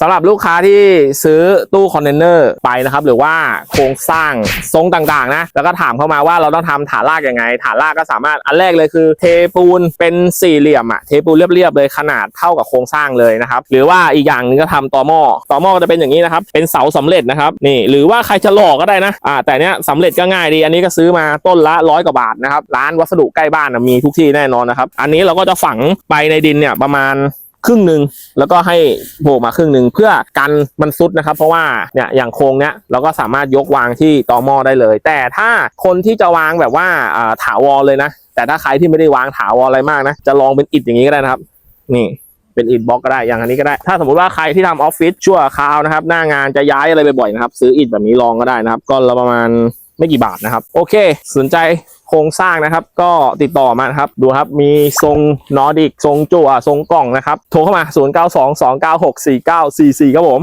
สำหรับลูกค้าที่ซื้อตู้คอนเทนเนอร์ไปนะครับ หรือว่าโครงสร้างทรงต่างๆนะแล้วก็ถามเข้ามาว่าเราต้องทำฐานรากยังไง ฐานรากก็สามารถอันแรกเลยคือ เทปูนเป็นสี่เหลี่ยมอะเทปูนเรียบๆเลยขนาดเท่ากับโครงสร้างเลยนะครับ หรือว่าอีกอย่างหนึงก็ทำต่อหม้อต่อหม้อก็จะเป็นอย่างนี้นะครับเป็นเสาสำเร็จนะครับนี่ หรือว่าใครจะหลอกก็ได้นะอ่าแต่เนี้ยสำเร็จก็ง่ายดี อันนี้ก็ซื้อมาต้นละร้อยกว่าบาทนะครับร้านวัสดุใกล้บ้านนะมีทุกที่แน่นอนนะครับอันนี้เราก็จะฝังไปในดินเนี่ยประมาณ ครึ่งหนึ่งแล้วก็ให้โผล่มาครึ่งหนึ่งเพื่อกันมันซุดนะครับ เพราะว่าเนี่ยอย่างโครงเนี้ยเราก็สามารถยกวางที่ตอหม้อได้เลย แต่ถ้าคนที่จะวางแบบว่าอ่าถาวรเลยนะ แต่ถ้าใครที่ไม่ได้วางถาวรอะไรมากนะ จะลองเป็นอิฐอย่างนี้ก็ได้นะครับ นี่เป็นอิฐบล็อกก็ได้ อย่างอันนี้ก็ได้ ถ้าสมมติว่าใครที่ทำออฟฟิศชั่วคราวนะครับ หน้างานจะย้ายอะไรบ่อยๆนะครับ ซื้ออิฐแบบนี้ลองก็ได้นะครับ ก็ละประมาณ ไม่กี่บาทนะครับ โอเค สนใจโครงสร้างนะครับ ก็ติดต่อมาครับ ดูครับ มีทรงนอร์ดิก ทรงจั่วทรงกล่องนะครับ โทรเข้ามา 0922964944 ครับผม